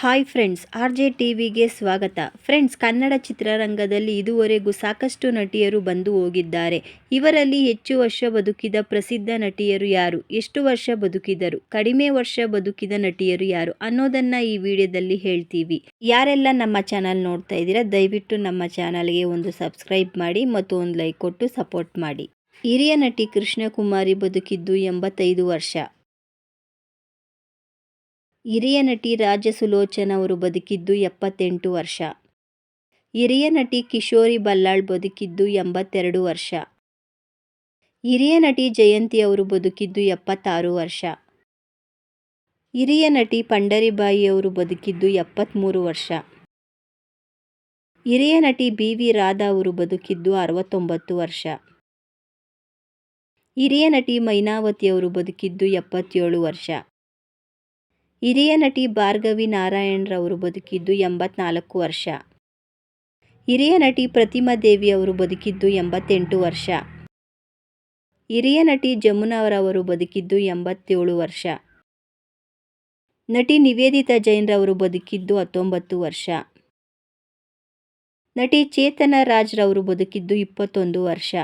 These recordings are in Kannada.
ಹಾಯ್ ಫ್ರೆಂಡ್ಸ್, ಆರ್ ಜೆ ಟಿವಿಗೆ ಸ್ವಾಗತ. ಫ್ರೆಂಡ್ಸ್, ಕನ್ನಡ ಚಿತ್ರರಂಗದಲ್ಲಿ ಇದುವರೆಗೂ ಸಾಕಷ್ಟು ನಟಿಯರು ಬಂದು ಹೋಗಿದ್ದಾರೆ. ಇವರಲ್ಲಿ ಹೆಚ್ಚು ವರ್ಷ ಬದುಕಿದ ಪ್ರಸಿದ್ಧ ನಟಿಯರು ಯಾರು? ಎಷ್ಟು ವರ್ಷ ಬದುಕಿದರು? ಕಡಿಮೆ ವರ್ಷ ಬದುಕಿದ ನಟಿಯರು ಯಾರು? ಅನ್ನೋದನ್ನ ಈ ವಿಡಿಯೋದಲ್ಲಿ ಹೇಳ್ತೀವಿ. ಯಾರೆಲ್ಲ ನಮ್ಮ ಚಾನಲ್ ನೋಡ್ತಾ ಇದ್ದೀರಾ, ದಯವಿಟ್ಟು ನಮ್ಮ ಚಾನಲ್ಗೆ ಒಂದು ಸಬ್ಸ್ಕ್ರೈಬ್ ಮಾಡಿ ಮತ್ತು ಒಂದು ಲೈಕ್ ಕೊಟ್ಟು ಸಪೋರ್ಟ್ ಮಾಡಿ. ಹಿರಿಯ ನಟಿ ಕೃಷ್ಣಕುಮಾರಿ ಬದುಕಿದ್ದು ಎಂಬತ್ತೈದು ವರ್ಷ. ಹಿರಿಯ ನಟಿ ರಾಜ ಸುಲೋಚನ ಅವರು ಬದುಕಿದ್ದು ಎಪ್ಪತ್ತೆಂಟು ವರ್ಷ. ಹಿರಿಯ ನಟಿ ಕಿಶೋರಿ ಬಲ್ಲಾಳ್ ಬದುಕಿದ್ದು ಎಂಬತ್ತೆರಡು ವರ್ಷ. ಹಿರಿಯ ನಟಿ ಜಯಂತಿ ಅವರು ಬದುಕಿದ್ದು ಎಪ್ಪತ್ತಾರು ವರ್ಷ. ಹಿರಿಯ ನಟಿ ಪಂಡರಿಬಾಯಿ ಅವರು ಬದುಕಿದ್ದು ಎಪ್ಪತ್ತ್ಮೂರು ವರ್ಷ. ಹಿರಿಯ ನಟಿ ಬಿ ವಿ ರಾಧಾ ಅವರು ಬದುಕಿದ್ದು ಅರವತ್ತೊಂಬತ್ತು ವರ್ಷ. ಹಿರಿಯ ನಟಿ ಮೈನಾವತಿ ಅವರು ಬದುಕಿದ್ದು ಎಪ್ಪತ್ತೇಳು ವರ್ಷ. ಹಿರಿಯ ನಟಿ ಭಾರ್ಗವಿ ನಾರಾಯಣರವರು ಬದುಕಿದ್ದು ಎಂಬತ್ನಾಲ್ಕು ವರ್ಷ. ಹಿರಿಯ ನಟಿ ಪ್ರತಿಮಾ ದೇವಿ ಅವರು ಬದುಕಿದ್ದು ಎಂಬತ್ತೆಂಟು ವರ್ಷ. ಹಿರಿಯ ನಟಿ ಜಮುನಾರವರು ಬದುಕಿದ್ದು ಎಂಬತ್ತೇಳು ವರ್ಷ. ನಟಿ ನಿವೇದಿತಾ ಜೈನ್ರವರು ಬದುಕಿದ್ದು ಹತ್ತೊಂಬತ್ತು ವರ್ಷ. ನಟಿ ಚೇತನ ರಾಜ್ರವರು ಬದುಕಿದ್ದು ಇಪ್ಪತ್ತೊಂದು ವರ್ಷ.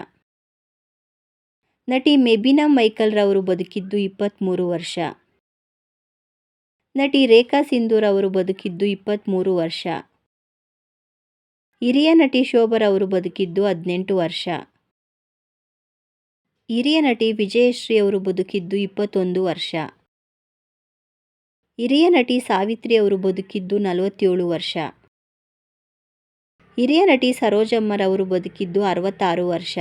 ನಟಿ ಮೆಬಿನಾ ಮೈಕಲ್ರವರು ಬದುಕಿದ್ದು ಇಪ್ಪತ್ತ್ಮೂರು ವರ್ಷ. ನಟಿ ರೇಖಾ ಸಿಂಧೂರ್ ಅವರು ಬದುಕಿದ್ದು ಇಪ್ಪತ್ತ್ಮೂರು ವರ್ಷ. ಹಿರಿಯ ನಟಿ ಶೋಭರ್ ಅವರು ಬದುಕಿದ್ದು ಹದಿನೆಂಟು ವರ್ಷ. ಹಿರಿಯ ನಟಿ ವಿಜಯಶ್ರೀ ಅವರು ಬದುಕಿದ್ದು ಇಪ್ಪತ್ತೊಂದು ವರ್ಷ. ಹಿರಿಯ ನಟಿ ಸಾವಿತ್ರಿ ಅವರು ಬದುಕಿದ್ದು ನಲವತ್ತೇಳು ವರ್ಷ. ಹಿರಿಯ ನಟಿ ಸರೋಜಮ್ಮರವರು ಬದುಕಿದ್ದು ಅರವತ್ತಾರು ವರ್ಷ.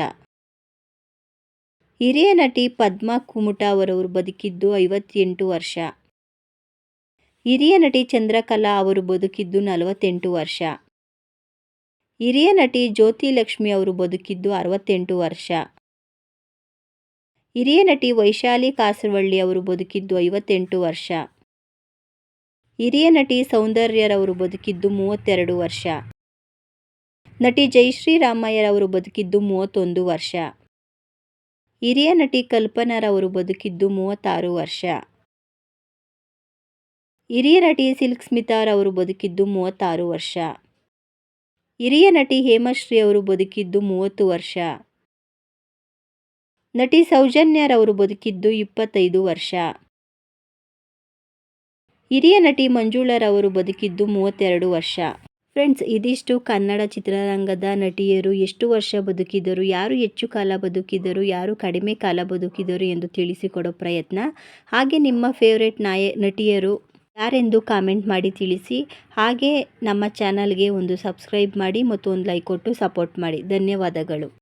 ಹಿರಿಯ ನಟಿ ಪದ್ಮಾ ಕುಮುಟ ಅವರವರು ಬದುಕಿದ್ದು ಐವತ್ತೆಂಟು ವರ್ಷ. ಹಿರಿಯ ನಟಿ ಚಂದ್ರಕಲಾ ಅವರು ಬದುಕಿದ್ದು ನಲವತ್ತೆಂಟು ವರ್ಷ. ಹಿರಿಯ ನಟಿ ಜ್ಯೋತಿ ಲಕ್ಷ್ಮಿ ಅವರು ಬದುಕಿದ್ದು ಅರವತ್ತೆಂಟು ವರ್ಷ. ಹಿರಿಯ ನಟಿ ವೈಶಾಲಿ ಕಾಸರವಳ್ಳಿ ಅವರು ಬದುಕಿದ್ದು ಐವತ್ತೆಂಟು ವರ್ಷ. ಹಿರಿಯ ನಟಿ ಸೌಂದರ್ಯರವರು ಬದುಕಿದ್ದು ಮೂವತ್ತೆರಡು ವರ್ಷ. ನಟಿ ಜೈಶ್ರೀರಾಮಯ್ಯರವರು ಬದುಕಿದ್ದು ಮೂವತ್ತೊಂದು ವರ್ಷ. ಹಿರಿಯ ನಟಿ ಕಲ್ಪನರವರು ಬದುಕಿದ್ದು ಮೂವತ್ತಾರು ವರ್ಷ. ಹಿರಿಯ ನಟಿ ಸಿಲ್ಕ್ ಸ್ಮಿತಾರ್ ಅವರು ಬದುಕಿದ್ದು ಮೂವತ್ತಾರು ವರ್ಷ. ಹಿರಿಯ ನಟಿ ಹೇಮಶ್ರೀ ಅವರು ಬದುಕಿದ್ದು ಮೂವತ್ತು ವರ್ಷ. ನಟಿ ಸೌಜನ್ಯರವರು ಬದುಕಿದ್ದು ಇಪ್ಪತ್ತೈದು ವರ್ಷ. ಹಿರಿಯ ನಟಿ ಮಂಜುಳರವರು ಬದುಕಿದ್ದು ಮೂವತ್ತೆರಡು ವರ್ಷ. ಫ್ರೆಂಡ್ಸ್, ಇದಿಷ್ಟು ಕನ್ನಡ ಚಿತ್ರರಂಗದ ನಟಿಯರು ಎಷ್ಟು ವರ್ಷ ಬದುಕಿದರು, ಯಾರು ಹೆಚ್ಚು ಕಾಲ ಬದುಕಿದರು, ಯಾರು ಕಡಿಮೆ ಕಾಲ ಬದುಕಿದರು ಎಂದು ತಿಳಿಸಿಕೊಡೋ ಪ್ರಯತ್ನ. ಹಾಗೆ ನಿಮ್ಮ ಫೇವ್ರೆಟ್ ನಾಯ, ನಟಿಯರು ಯಾರೆಂದು ಕಾಮೆಂಟ್ ಮಾಡಿ ತಿಳಿಸಿ. ಹಾಗೆ ನಮ್ಮ ಚಾನಲ್ಗೆ ಒಂದು ಸಬ್ಸ್ಕ್ರೈಬ್ ಮಾಡಿ ಮತ್ತು ಒಂದು ಲೈಕ್ ಕೊಟ್ಟು ಸಪೋರ್ಟ್ ಮಾಡಿ. ಧನ್ಯವಾದಗಳು.